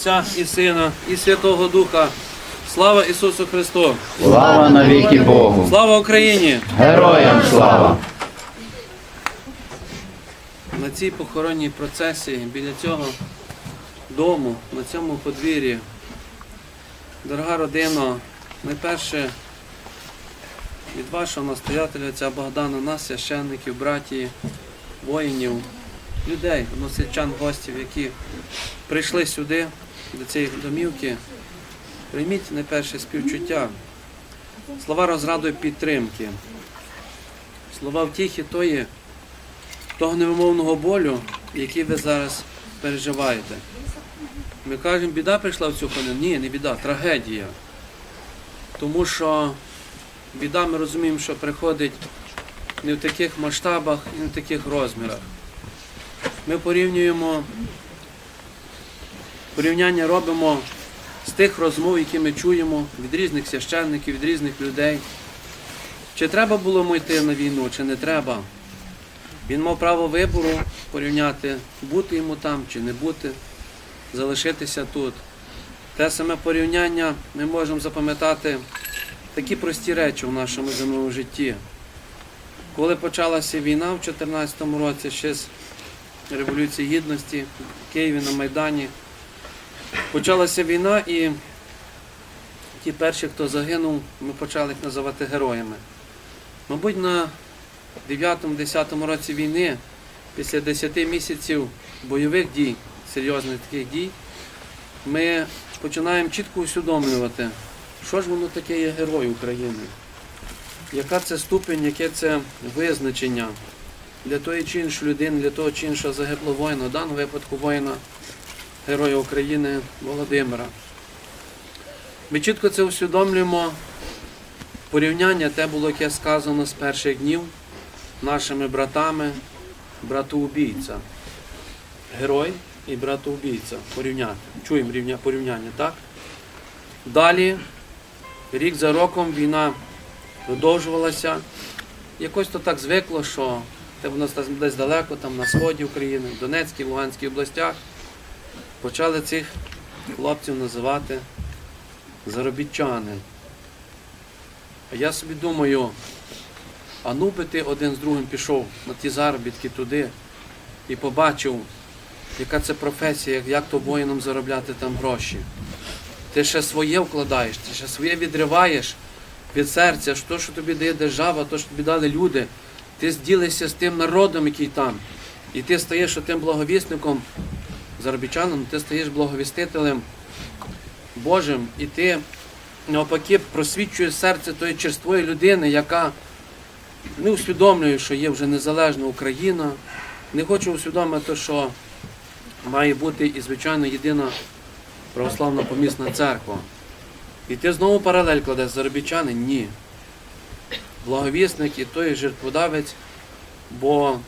Отця і Сина, і Святого Духа. Слава Ісусу Христу! Слава навіки Богу! Слава Україні! Героям слава! На цій похоронній процесії біля цього дому, на цьому подвір'ї, дорога родина, найперше від вашого настоятеля отця Богдана, нас, священників, братії, воїнів, людей, односельчан, гостів, які прийшли сюди, до цієї домівки, прийміть найперше співчуття, слова розраду і підтримки, слова втіхи тої того невимовного болю, який ви зараз переживаєте. Ми кажемо, біда прийшла в цю хвилину. Ні, не біда, трагедія. Тому що біда, ми розуміємо, що приходить не в таких масштабах і не в таких розмірах. Ми порівнюємо, порівняння робимо з тих розмов, які ми чуємо від різних священників, від різних людей. Чи треба було йому йти на війну, чи не треба. Він мав право вибору порівняти, бути йому там чи не бути, залишитися тут. Те саме порівняння ми можемо запам'ятати такі прості речі в нашому земному житті. Коли почалася війна в 2014 році, ще з Революції Гідності в Києві на Майдані, почалася війна і ті перші, хто загинув, ми почали їх називати героями. Мабуть, на 9-10 році війни, після 10 місяців бойових дій, серйозних таких дій, ми починаємо чітко усвідомлювати, що ж воно таке є герой України, яка це ступень, яке це визначення для тої чи іншої людини, для того чи іншого загиблого воїна, в даному випадку воїна, героя України Володимира. Ми чітко це усвідомлюємо. Порівняння те було, яке сказано з перших днів нашими братами, братоубійця. Герой і братоубійця. Порівняти. Чуємо рівня, порівняння, так? Далі, рік за роком війна продовжувалася. Якось то так звикло, що те воно десь далеко, там на сході України, в Донецькій, Луганській областях, почали цих хлопців називати заробітчани. А я собі думаю, а ну би ти один з другим пішов на ті заробітки туди і побачив, яка це професія, як, то воїнам заробляти там гроші. Ти ще своє вкладаєш, ти ще своє відриваєш від серця, що, що тобі дає держава, то, що тобі дали люди. Ти зділишся з тим народом, який там. І ти стаєш тим благовісником, заробітчаном, ти стаєш благовістителем Божим, і ти навпаки просвічує серце тої черствої людини, яка не усвідомлює, що є вже незалежна Україна, не хоче усвідомити, що має бути і, звичайно, єдина православна помісна церква. І ти знову паралель кладеш заробітчани? Ні. Благовісник і той жертводавець, бо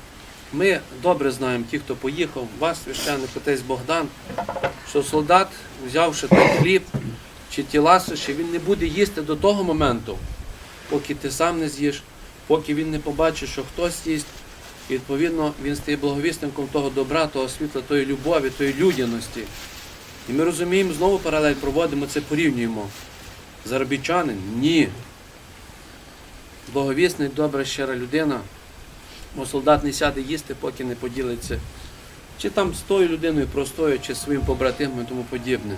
ми добре знаємо, ті, хто поїхав, вас, священник отець Богдан, що солдат, взявши той хліб чи ті ласощі, він не буде їсти до того моменту, поки ти сам не з'їш, поки він не побачить, що хтось їсть. І відповідно він стає благовісником того добра, того світла, тої любові, тої людяності. І ми розуміємо, знову паралель проводимо це, порівнюємо. Заробітчанин? Ні. Благовісник, добра, щира людина, бо солдат не сяде їсти, поки не поділиться. Чи там з тою людиною простою, чи своїм побратимом і тому подібне.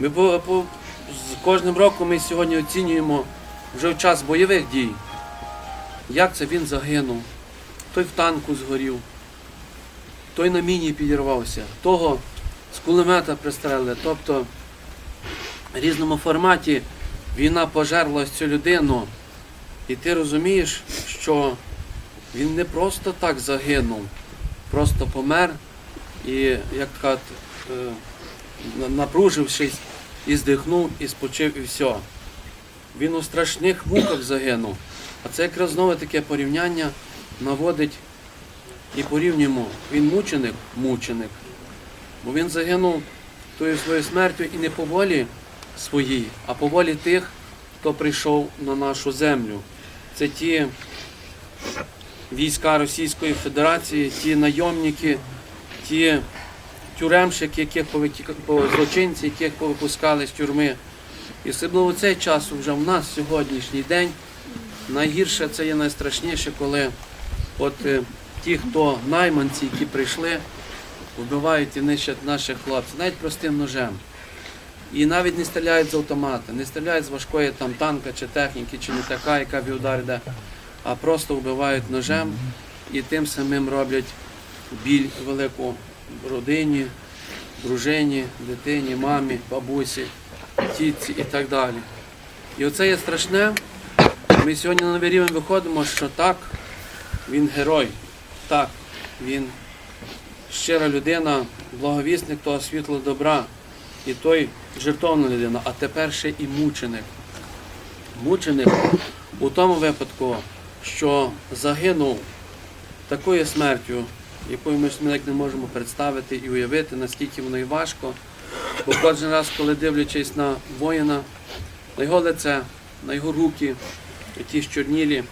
Ми по, по, з кожним роком ми сьогодні оцінюємо вже в час бойових дій, як це він загинув, той в танку згорів, той на міні підірвався, того з кулемета пристрелили. Тобто в різному форматі війна пожерла цю людину, і ти розумієш, що він не просто так загинув, просто помер і, як кажуть, е, напружившись, і здихнув, і спочив, і все. Він у страшних муках загинув. А це якраз знову таке порівняння наводить і порівнюємо. Він мученик, мученик. Бо він загинув тою своєю смертю і не по волі своїй, а по волі тих, хто прийшов на нашу землю. Це ті війська Російської Федерації, ті найомники, ті тюремщик, яких злочинці, яких повипускали з тюрми. І особливо цей час вже в нас сьогоднішній день найгірше це є найстрашніше, коли от е, ті, хто найманці, які прийшли, вбивають і нищать наших хлопців, навіть простим ножем. І навіть не стріляють з автомата, не стріляють з важкої там танка чи техніки, чи не така, яка в удар а просто вбивають ножем і тим самим роблять біль велику родині, дружині, дитині, мамі, бабусі, тітці і так далі. І оце є страшне. Ми сьогодні на новий рівень виходимо, що так, він герой, так, він щира людина, благовісник того світлого добра, і той жертовна людина, а тепер ще і мученик. Мученик у тому випадку, що загинув такою смертю, якою ми ж не можемо представити і уявити, наскільки воно і важко. Бо кожен раз, коли дивлячись на воїна, на його лице, на його руки, які щорнілі,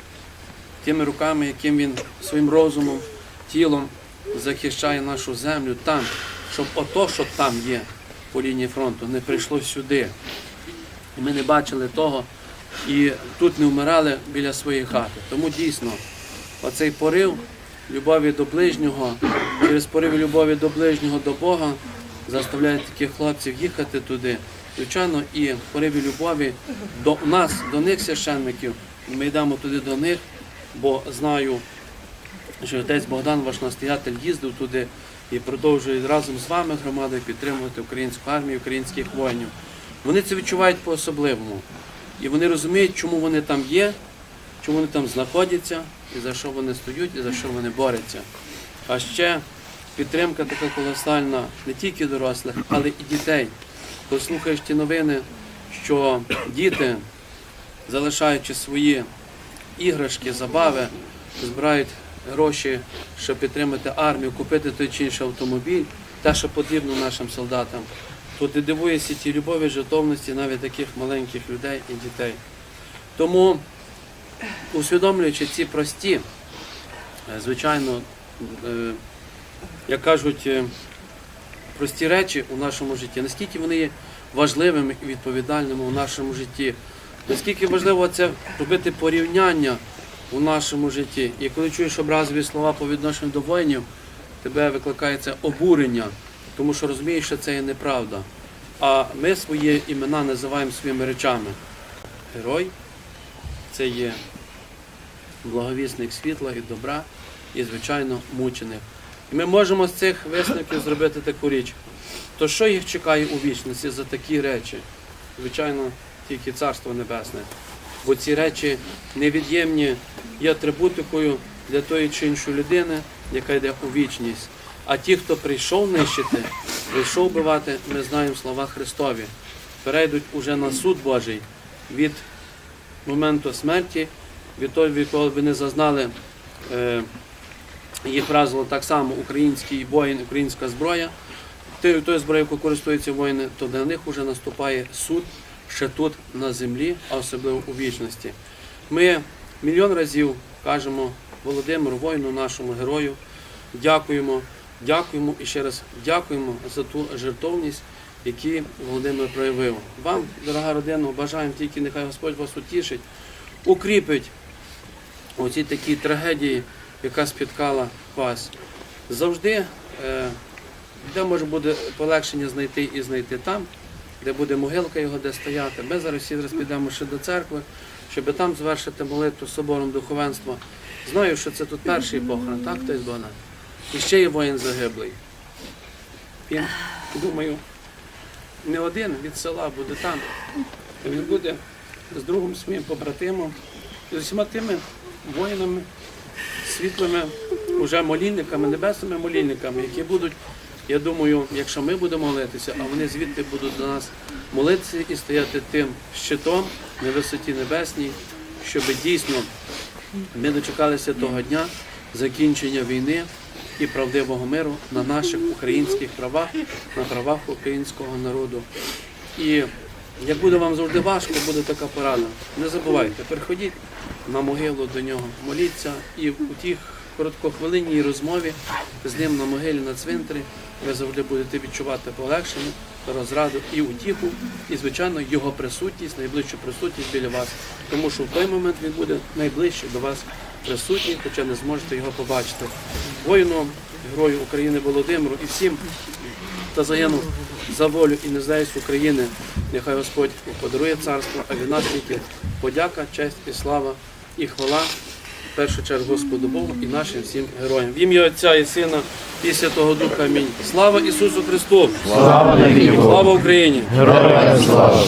тими руками, яким він своїм розумом, тілом захищає нашу землю там, щоб ото, що там є по лінії фронту, не прийшло сюди. І ми не бачили того, і тут не вмирали біля своєї хати. Тому дійсно, оцей порив любові до ближнього, через порив любові до ближнього, до Бога, заставляє таких хлопців їхати туди. Звичайно, і в пориві любові до нас, до них священників, ми йдемо туди до них, бо знаю, що отець Богдан, ваш настоятель, їздив туди і продовжує разом з вами громадою підтримувати українську армію, українських воїнів. Вони це відчувають по-особливому. І вони розуміють, чому вони там є, чому вони там знаходяться, і за що вони стоять, і за що вони борються. А ще підтримка така колосальна не тільки дорослих, але і дітей. Коли слухаєш ті новини, що діти, залишаючи свої іграшки, забави, збирають гроші, щоб підтримати армію, купити той чи інший автомобіль, те, що потрібно нашим солдатам, то ти дивуєшся ті любові, жертовності навіть таких маленьких людей і дітей. Тому, усвідомлюючи ці прості, е, звичайно, е, як кажуть, е, прості речі у нашому житті, наскільки вони є важливими і відповідальними у нашому житті, наскільки важливо це робити порівняння у нашому житті. І коли чуєш образові слова по відношенню до воїнів, тебе викликається обурення, тому що розумієш, що це є неправда. А ми свої імена називаємо своїми речами. Герой це є благовісник світла і добра, і, звичайно, мученик. І ми можемо з цих висновків зробити таку річ. То що їх чекає у вічності за такі речі? Звичайно, тільки Царство Небесне. Бо ці речі невід'ємні є атрибутикою для тої чи іншої людини, яка йде у вічність. А ті, хто прийшов нищити, прийшов вбивати, ми знаємо слова Христові, перейдуть уже на суд Божий від моменту смерті, від того, від ви не зазнали, е, їх вразило так само український воїн, українська зброя. Тою тою зброєю, яку користуються воїни, то для них вже наступає суд ще тут на землі, а особливо у вічності. Ми мільйон разів кажемо Володимиру, воїну, нашому герою, дякуємо, дякуємо і ще раз дякуємо за ту жертовність, яку Володимир проявив. Вам, дорога родина, бажаємо тільки нехай Господь вас утішить, укріпить оці такі трагедії, яка спіткала вас. Завжди, е, де може буде полегшення знайти і знайти там, де буде могилка його, де стояти. Ми зараз всі зараз підемо ще до церкви, щоб там звершити молитву собором духовенства. Знаю, що це тут перший похорон, так, хтось Богдан? І ще є воїн загиблий. Він, думаю, не один від села буде там. Він буде з другом своїм побратимом, з усіма тими воїнами, світлими уже молільниками, небесними молільниками, які будуть, я думаю, якщо ми будемо молитися, а вони звідти будуть до нас молитися і стояти тим щитом на висоті небесній, щоб дійсно ми дочекалися того дня закінчення війни і правдивого миру на наших українських правах, на правах українського народу. І як буде вам завжди важко, буде така порада. Не забувайте, приходіть на могилу до нього, моліться і у тих короткохвилинній розмові з ним на могилі на цвинтарі ви завжди будете відчувати полегшення, розраду і утіху, і, звичайно, його присутність, найближчу присутність біля вас. Тому що в той момент він буде найближче до вас присутній, хоча не зможете його побачити. Воїну, герою України Володимиру і всім, хто загинув за волю і незалежність України, нехай Господь подарує царство, а від нас тільки подяка, честь і слава і хвала в першу чергу Господу Богу і нашим всім героям. В ім'я Отця і Сина і Святого Духа. Амінь. Слава Ісусу Христу! Слава. Слава Україні! Героям слава.